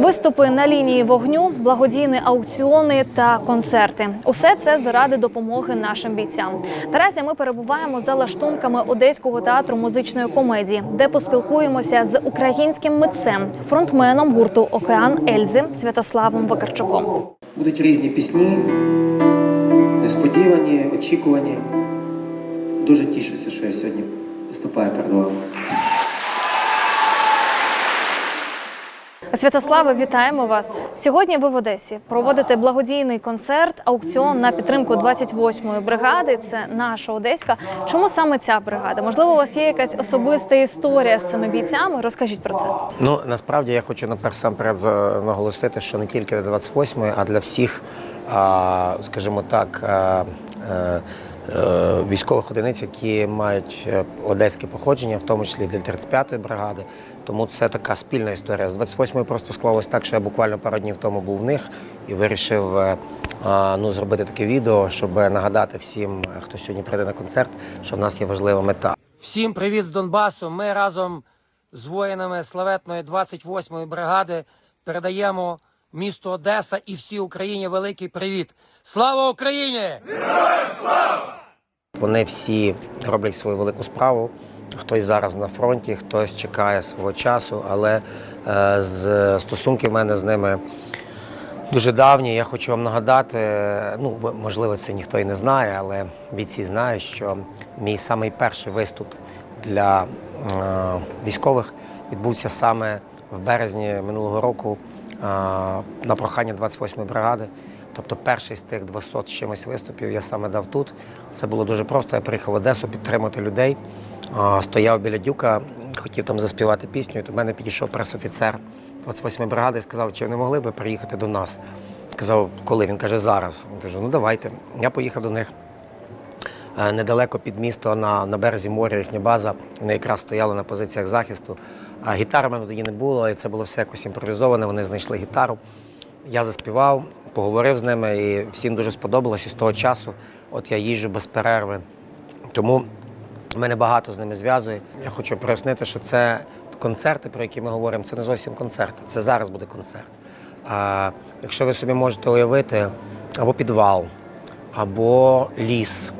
Виступи на лінії вогню, благодійні аукціони та концерти усе це заради допомоги нашим бійцям. Наразі ми перебуваємо за лаштунками Одеського театру музичної комедії, де поспілкуємося з українським митцем, фронтменом гурту Океан Ельзи Святославом Вакарчуком. Будуть різні пісні, несподівані, очікувані. Дуже тішуся, що я сьогодні виступаю перед вами. Святославе, вітаємо вас. Сьогодні ви в Одесі проводите благодійний концерт, аукціон на підтримку 28-ї бригади. Це наша одеська. Чому саме ця бригада? Можливо, у вас є якась особиста історія з цими бійцями? Розкажіть про це. Ну насправді я хочу наперед наголосити, що не тільки для 28-ї, а для всіх, скажімо так, е, військових одиниць, які мають е, одеське походження, в тому числі для 35-ї бригади. Тому це така спільна історія. З 28-ї просто склалось так, що я буквально пару днів тому був в них і вирішив е, ну, зробити таке відео, щоб нагадати всім, е, хто сьогодні прийде на концерт, що в нас є важлива мета. Всім привіт з Донбасу. Ми разом з воїнами славетної 28-ї бригади передаємо місту Одеса і всій Україні великий привіт. Слава Україні! Слава! Вони всі роблять свою велику справу. Хтось зараз на фронті, хтось чекає свого часу, але е, з стосунки в мене з ними дуже давні. Я хочу вам нагадати, е, ну можливо, це ніхто і не знає, але бійці знають, що мій самий перший виступ для е, військових відбувся саме в березні минулого року на прохання 28-ї бригади. Тобто перший з тих 200 з чимось виступів я саме дав тут. Це було дуже просто. Я приїхав в Одесу підтримати людей. Стояв біля дюка, хотів там заспівати пісню. І до мене підійшов пресофіцер 28-ї бригади і сказав, чи не могли би приїхати до нас. Сказав, коли? Він каже, зараз. Я кажу, ну давайте. Я поїхав до них. Е, Недалеко під місто на, на березі моря їхня база. Вони якраз стояли на позиціях захисту. А гітари в мене тоді не було, і це було все якось імпровізоване. Вони знайшли гітару. Я заспівав, поговорив з ними, і всім дуже сподобалось. І з того часу от я їжджу без перерви. Тому мене багато з ними зв'язує. Я хочу прояснити, що це концерти, про які ми говоримо, це не зовсім концерти. Це зараз буде концерт. А якщо ви собі можете уявити, або підвал, або ліс,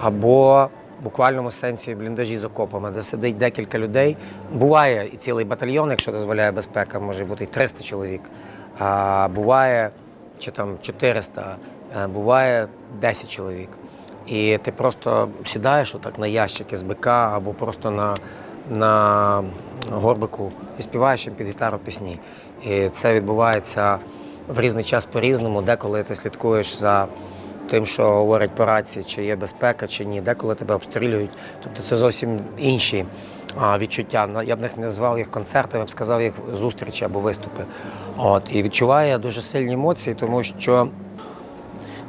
або буквальному сенсі бліндажі з окопами, де сидить декілька людей. Буває і цілий батальйон, якщо дозволяє безпека, може бути і 300 чоловік. А буває чи там 400, е, буває 10 чоловік. І ти просто сідаєш отак на ящик з БК або просто на, на горбику і співаєш їм під гітару пісні. І це відбувається в різний час по-різному, деколи ти слідкуєш за тим, що говорять по рації, чи є безпека, чи ні, деколи тебе обстрілюють. Тобто це зовсім інші відчуття. Я б не назвав їх концертами, я б сказав їх зустрічі або виступи. От, і відчуваю дуже сильні емоції, тому що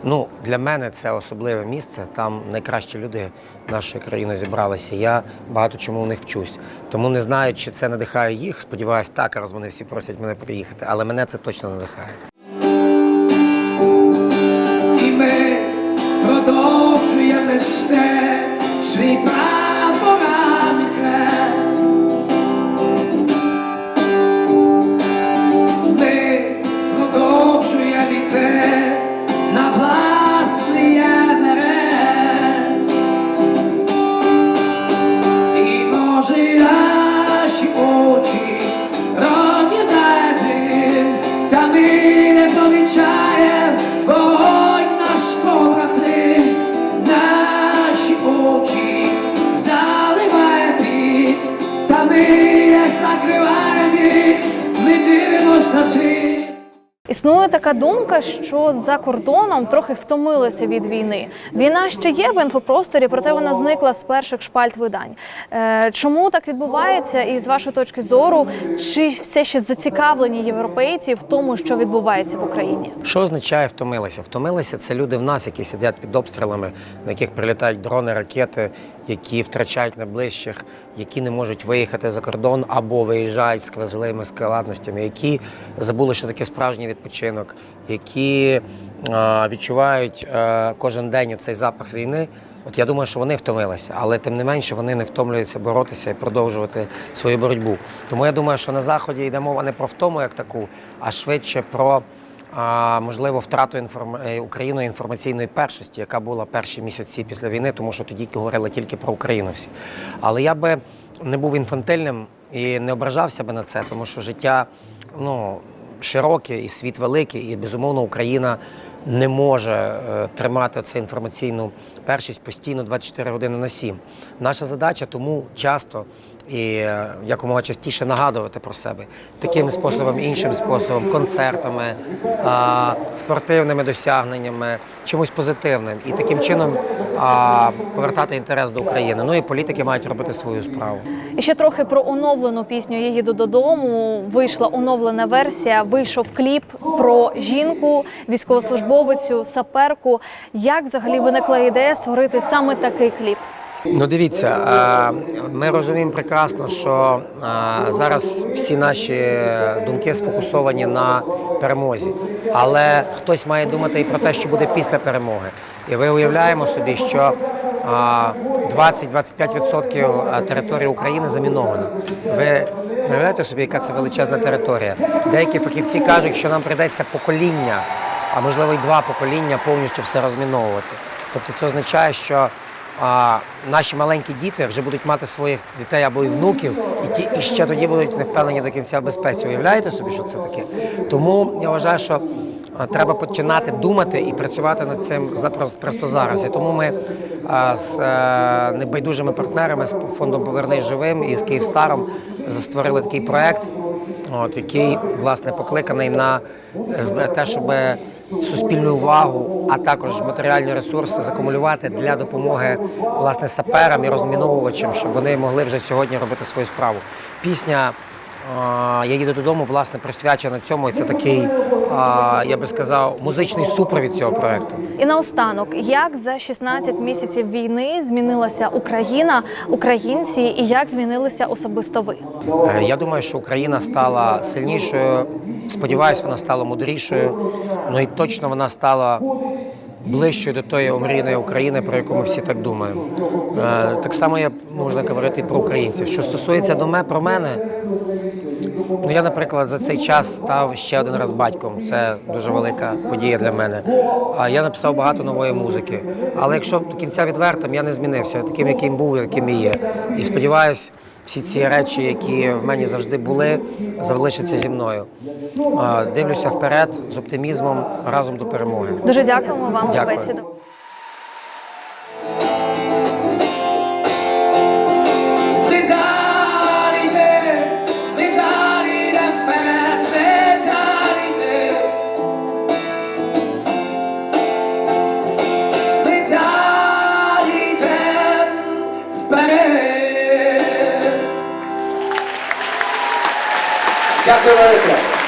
Ну, для мене це особливе місце. Там найкращі люди нашої країни зібралися. Я багато чому у них вчусь. Тому не знаю, чи це надихає їх. Сподіваюсь, так, раз вони всі просять мене приїхати. Але мене це точно надихає. Продовжуємо нести свій прапораний Існує така думка, що за кордоном трохи втомилися від війни. Війна ще є в інфопросторі, проте вона зникла з перших шпальт видань. Е, Чому так відбувається? І з вашої точки зору, чи все ще зацікавлені європейці в тому, що відбувається в Україні? Що означає втомилися? Втомилися це люди в нас, які сидять під обстрілами, на яких прилітають дрони, ракети, які втрачають найближчих, які не можуть виїхати за кордон або виїжджають з важливими складностями, які забули, що таке справжній відпочинок, які е, відчувають е, кожен день цей запах війни. От я думаю, що вони втомилися, але тим не менше вони не втомлюються боротися і продовжувати свою боротьбу. Тому я думаю, що на заході йде мова не про втому як таку, а швидше про а, можливо втрату інформ... е, Україною інформаційної першості, яка була перші місяці після війни, тому що тоді говорили тільки про Україну всі. Але я би не був інфантильним і не ображався би на це, тому що життя ну, широке і світ великий, і безумовно Україна не може е, тримати цю інформаційну першість постійно 24 години на 7. Наша задача тому часто і е, якомога частіше нагадувати про себе таким способом, іншим способом, концертами, спортивними досягненнями, чимось позитивним і таким чином повертати інтерес до України. Ну і політики мають робити свою справу. І ще трохи про оновлену пісню Я їду додому. Вийшла оновлена версія. Вийшов кліп про жінку, військовослужбовицю, саперку. Як взагалі виникла ідея створити саме такий кліп? Ну, дивіться, ми розуміємо прекрасно, що зараз всі наші думки сфокусовані на перемозі, але хтось має думати і про те, що буде після перемоги. І ви уявляємо собі, що е, 20-25% території України заміновано. Ви уявляєте собі, яка це величезна територія? Деякі фахівці кажуть, що нам прийдеться покоління, а можливо й два покоління повністю все розміновувати. Тобто це означає, що а наші маленькі діти вже будуть мати своїх дітей або і внуків, і ті і ще тоді будуть не впевнені до кінця в безпеці. Уявляєте собі, що це таке? Тому я вважаю, що треба починати думати і працювати над цим просто зараз. І тому ми з е, небайдужими партнерами з фондом Повернись живим і з Київстаром створили такий проект. От, який власне покликаний на е, те, щоб суспільну увагу, а також матеріальні ресурси закумулювати для допомоги власне саперам і розміновувачам, щоб вони могли вже сьогодні робити свою справу. Пісня Я їду додому, власне, присвячена цьому, і це такий, я би сказав, музичний супровід цього проекту. І наостанок, як за 16 місяців війни змінилася Україна, українці, і як змінилися особисто ви? Е, Я думаю, що Україна стала сильнішою. Сподіваюсь, вона стала мудрішою. Ну і точно вона стала ближчою до тої омрійної України, про яку ми всі так думаємо. Е, Так само я можна говорити і про українців. Що стосується до мене про мене, ну я, наприклад, за цей час став ще один раз батьком. Це дуже велика подія для мене. А я написав багато нової музики. Але якщо до кінця відвертим, я не змінився таким, яким був, яким і є. І сподіваюсь, всі ці речі, які в мені завжди були, залишаться зі мною. Дивлюся вперед з оптимізмом разом до перемоги. Дуже дякуємо вам за бесіду. Вперед. Дякую велике.